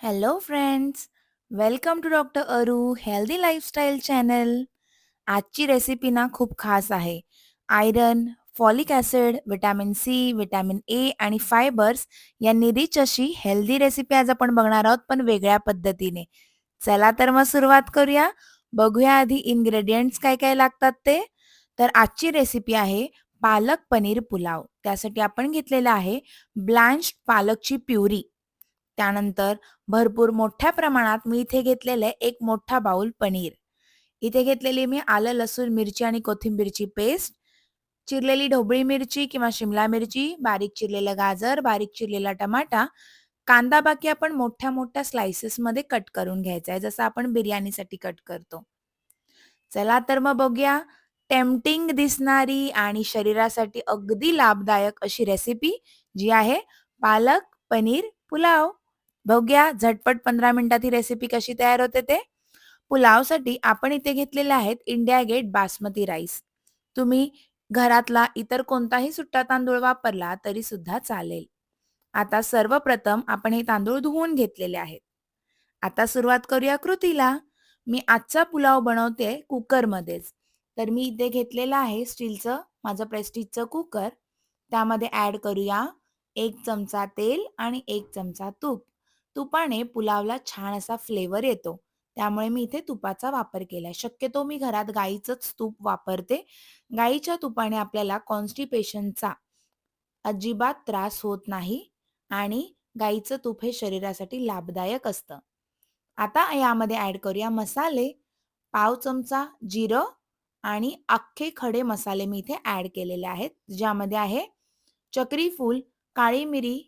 Hello friends welcome to doctor Aru healthy lifestyle channel आजची recipe ना खूप खास आहे. Iron folic acid vitamin C vitamin A आणि फायबर्स यांनी रिच अशी हेल्दी रेसिपी आज आपण बघणार आहोत पण वेगळ्या पद्धतीने. चला तर मग सुरुवात करूया. बघूया आधी इन्ग्रेडियंट्स काय काय लागतात ते. तर आजची रेसिपी आहे पालक पनीर पुलाव. त्यासाठी आपण घेतलेलं आहे ब्लँच पालकची प्युरी. त्यानंतर भरपूर मोठ्या प्रमाणात मी इथे घेतलेलं आहे एक मोठा बाउल पनीर. इथे घेतलेली मी आलं लसूण मिरची आणि कोथिंबीरची पेस्ट. चिरलेली ढोबळी मिरची किंवा शिमला मिरची बारीक चिरलेलं गाजर बारीक चिरलेला टमाटा. कांदा बाकी आपण मोठ्या मोठ्या स्लायसेसमध्ये कट करून घ्यायचा आहे जसं आपण बिर्याणीसाठी कट करतो. चला तर मग बघूया. टेम्पटिंग दिसणारी आणि शरीरासाठी अगदी लाभदायक अशी रेसिपी जी आहे पालक पनीर पुलाव. बघूया झटपट पंधरा मिनिटात ही रेसिपी कशी तयार होते ते. पुलावसाठी आपण इथे घेतलेले आहेत इंडिया गेट बासमती राईस तुम्ही घरातला इतर कोणताही सुट्टा तांदूळ वापरला तरी सुद्धा चालेल. आता सर्वप्रथम आपण हे तांदूळ धुवून घेतलेले आहेत. आता सुरुवात करूया कृतीला. मी आजचा पुलाव बनवते कुकरमध्येच. तर मी इथे घेतलेलं आहे स्टीलचं माझं प्रेस्टिजचं कुकर. त्यामध्ये ॲड करूया एक चमचा तेल आणि एक चमचा तूप. तुपाने पुलावला छान असा फ्लेवर येतो. त्यामुळे मी इथे तुपाचा वापर केलाय. शक्यतो मी घरात गाईचंच तूप वापरते. गाईच्या तुपाने आपल्याला कॉन्स्टिपेशनचा अजिबात त्रास होत नाही आणि गाईचं तूप हे शरीरासाठी लाभदायक असतं. आता यामध्ये ॲड करूया मसाले. पाव चमचा जिरं आणि अख्खे खडे मसाले मी इथे ॲड केलेले आहेत. ज्यामध्ये आहे चक्री फूल काळी मिरी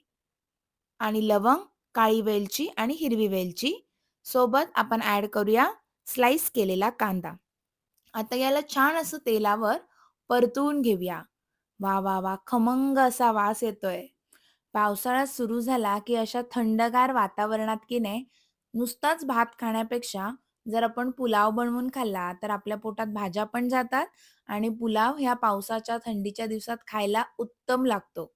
आणि लवंग काळी वेलची आणि हिरवी वेलची. सोबत आपण ॲड करूया स्लाइस केलेला कांदा. आता याला छान असं तेलावर परतवून घेऊया. वा वा वा खमंग असा वास येतोय. पावसाळा सुरू झाला की अशा थंडगार वातावरणात की नाही नुसताच भात खाण्यापेक्षा जर आपण पुलाव बनवून खाल्ला तर आपल्या पोटात भाज्या पण जातात आणि पुलाव ह्या पावसाच्या थंडीच्या दिवसात खायला उत्तम लागतो.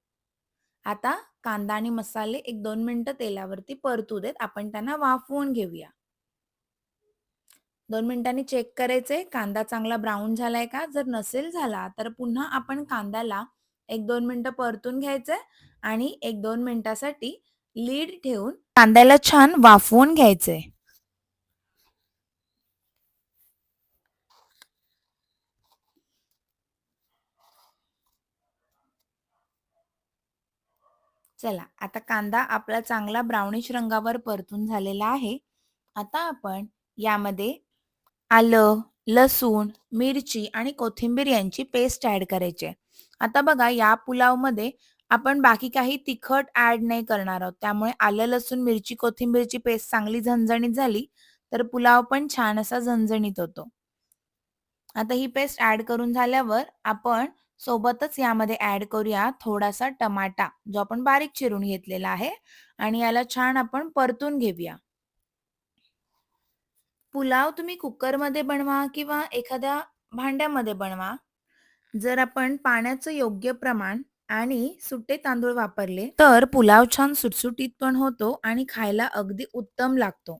आता कांदा आणि मसाले एक दोन मिनिटं तेलावरती परतू देत. आपण त्यांना वाफवून घेऊया. दोन मिनिटांनी चेक करायचे कांदा चांगला ब्राऊन झालाय का? जर नसेल झाला तर पुन्हा आपण कांद्याला एक दोन मिनिटं परतून घ्यायचंय आणि एक दोन मिनिटासाठी लीड ठेवून कांद्याला छान वाफवून घ्यायचंय. चला आता कांदा आपला चांगला ब्राउनिश रंगावर परतून झालेला आहे. आता आपण यामध्ये आलं लसूण मिरची आणि कोथिंबीर यांची पेस्ट ॲड करायची आहे. आता बघा या पुलावमध्ये आपण बाकी काही तिखट ॲड नाही करणार आहोत. त्यामुळे आलं लसूण मिरची कोथिंबीरची पेस्ट चांगली झणझणीत झाली तर पुलाव पण छान असा झणझणीत होतो. आता ही पेस्ट ॲड करून झाल्यावर आपण सोबतच यामध्ये ऍड करूया थोडासा टमाटा जो आपण बारीक चिरून घेतलेला आहे. आणि याला छान आपण परतून घेऊया. पुलाव तुम्ही कुकरमध्ये बनवा किंवा एखाद्या भांड्यामध्ये बनवा. जर आपण पाण्याचं योग्य प्रमाण आणि सुट्टे तांदूळ वापरले तर पुलाव छान सुटसुटीत पण होतो आणि खायला अगदी उत्तम लागतो.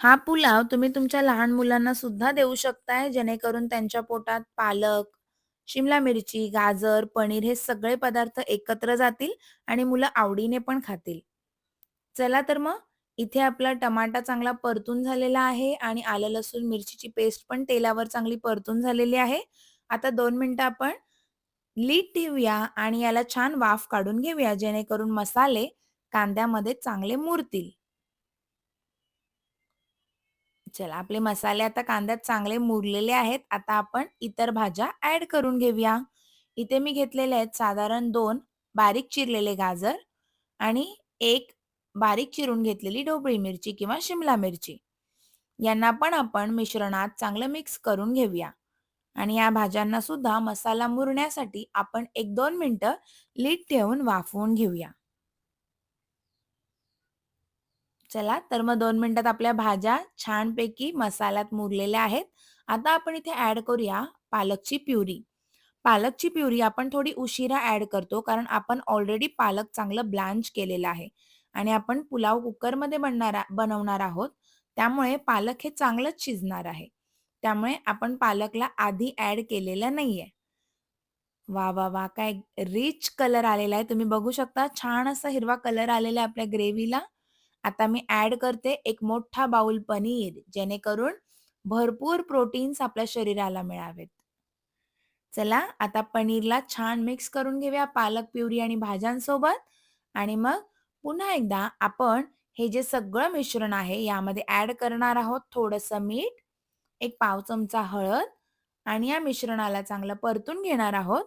हा पुलाव तुम्ही तुमच्या लहान मुलांना सुद्धा देऊ शकताय जेणेकरून त्यांच्या पोटात पालक शिमला मिरची गाजर पनीर हे सगळे पदार्थ एकत्र जातील आणि मुलं आवडीने पण खातील. चला तर मग इथे आपला टमाटा चांगला परतून झालेला आहे आणि आलं लसूण मिरचीची पेस्ट पण तेलावर चांगली परतून झालेली आहे. आता दोन मिनिटं आपण लीट ठेवूया आणि याला छान वाफ काढून घेऊया जेणेकरून मसाले कांद्यामध्ये चांगले मुरतील. चला आपले मसाले आता कांद्यात चांगले मुरलेले आहेत आता आपण इतर भाज्या ऍड करून घेऊया. इथे मी घेतलेले आहेत साधारण दोन बारीक चिरलेले गाजर आणि एक बारीक चिरून घेतलेली ढोबळी मिरची किंवा शिमला मिरची. यांना पण आपण मिश्रणात चांगलं मिक्स करून घेऊया. आणि या भाज्यांना सुद्धा मसाला मुरण्यासाठी आपण एक दोन मिनटं लीट ठेवून वाफवून घेऊया. चला तर मग दोन मिनिटात आपल्या भाज्या छानपैकी मसाल्यात मुरलेल्या आहेत आता आपण इथे ऍड करूया पालकची प्युरी पालकची प्युरी आपण थोडी उशिरा ऍड करतो कारण आपण ऑलरेडी पालक चांगलं ब्लांच केलेलं आहे आणि आपण पुलाव कुकरमध्ये बनणार बनवणार आहोत. त्यामुळे पालक हे चांगलंच शिजणार आहे. त्यामुळे आपण पालकला आधी ॲड केलेलं नाहीये. वा वा वा काय रिच कलर आलेला आहे. तुम्ही बघू शकता छान असा हिरवा कलर आलेला आहे आपल्या ग्रेव्हीला. आता मी ऍड करते एक मोठा बाउल पनीर, जेणेकरून भरपूर प्रोटीन्स आपल्या शरीराला मिळावेत. चला आता पनीरला छान मिक्स करून घेऊया पालक प्युरी आणि भाज्यांसोबत आणि मग पुन्हा एकदा आपण हे जे सगळं मिश्रण आहे यामध्ये ऍड करणार आहोत थोडंसं मीठ, एक पाव चमचा हळद आणि या मिश्रणाला चांगलं परतून घेणार आहोत.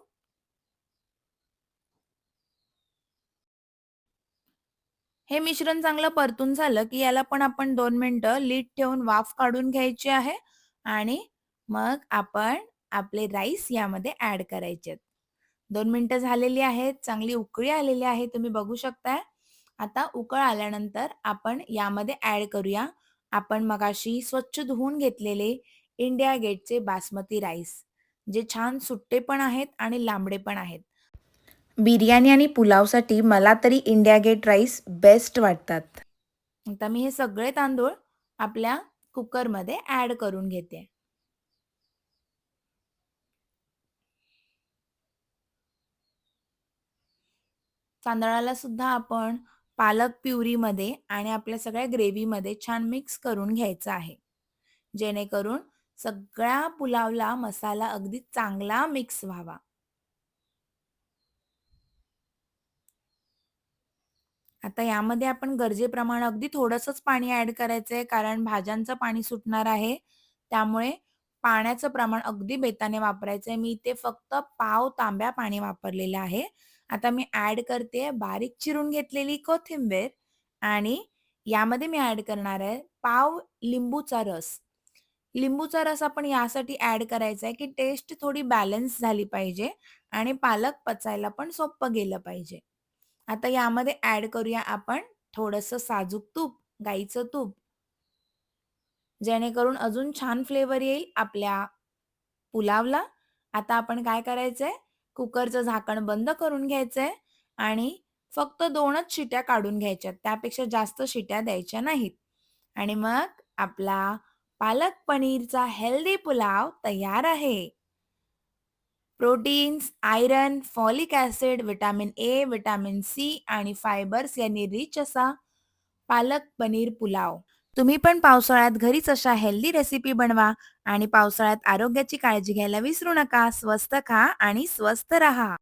हे मिश्रण चांगलं परतून झालं, की याला पण आपण दोन मिनटं लीट ठेवून वाफ काढून घ्यायची आहे आणि मग आपण आपले राईस यामध्ये ऍड करायचे आहेत. 2 मिनिटं झालेली आहेत. चांगली उकळी आलेली आहे. तुम्ही बघू शकताय. आता उकळ आल्यानंतर आपण यामध्ये ऍड करूया आपण मगाशी स्वच्छ धुवून घेतलेले इंडिया गेटचे बासमती राईस, जे छान सुट्टे पण आहेत आणि लांबडे पण आहेत. बिर्याणी आणि पुलावसाठी मला तरी इंडिया गेट राईस बेस्ट वाटतात. आता मी हे सगळे तांदूळ आपल्या कुकरमध्ये ॲड करून घेते. तांदळाला सुद्धा आपण पालक प्युरीमध्ये आणि आपल्या सगळ्या ग्रेव्हीमध्ये छान मिक्स करून घ्यायचं आहे. जेणेकरून सगळ्या पुलावला मसाला अगदी चांगला मिक्स व्हावा. आता यामध्ये आपण गरजेप्रमाणे अगदी थोडंसंच पाणी ऍड करायचं आहे, कारण भाज्यांचं पाणी सुटणार आहे. त्यामुळे पाण्याचं प्रमाण अगदी बेताने वापरायचं आहे. मी इथे फक्त पाव तांब्या पाणी वापरलेलं आहे. आता मी ऍड करते बारीक चिरून घेतलेली कोथिंबीर आणि यामध्ये मी ऍड करणार आहे पाव लिंबूचा रस. लिंबूचा रस आपण यासाठी ऍड करायचा आहे, की टेस्ट थोडी बॅलन्स झाली पाहिजे आणि पालक पचायला पण सोपं गेलं पाहिजे. आता यामध्ये ॲड करूया आपण थोडंसं साजूक तूप, गाईचं तूप. जेणेकरून अजून छान फ्लेवर येईल आपल्या पुलावला. आता आपण काय करायचंय, कुकरचं झाकण बंद करून घ्यायचंय आणि फक्त दोनच शिट्या काढून घ्यायच्यात. त्यापेक्षा जास्त शिट्या द्यायच्या नाहीत. आणि मग आपला पालक पनीरचा हेल्दी पुलाव तयार आहे. Proteins, iron folic acid, vitamin A, vitamin C आणि फायबर्स यांनी रिच असा पालक पनीर पुलाव. तुम्ही पण पावसाळ्यात घरीच अशा हेल्दी रेसिपी बनवा आणि पावसाळ्यात आरोग्याची काळजी घ्यायला विसरू नका. स्वस्त खा आणि स्वस्त रहा.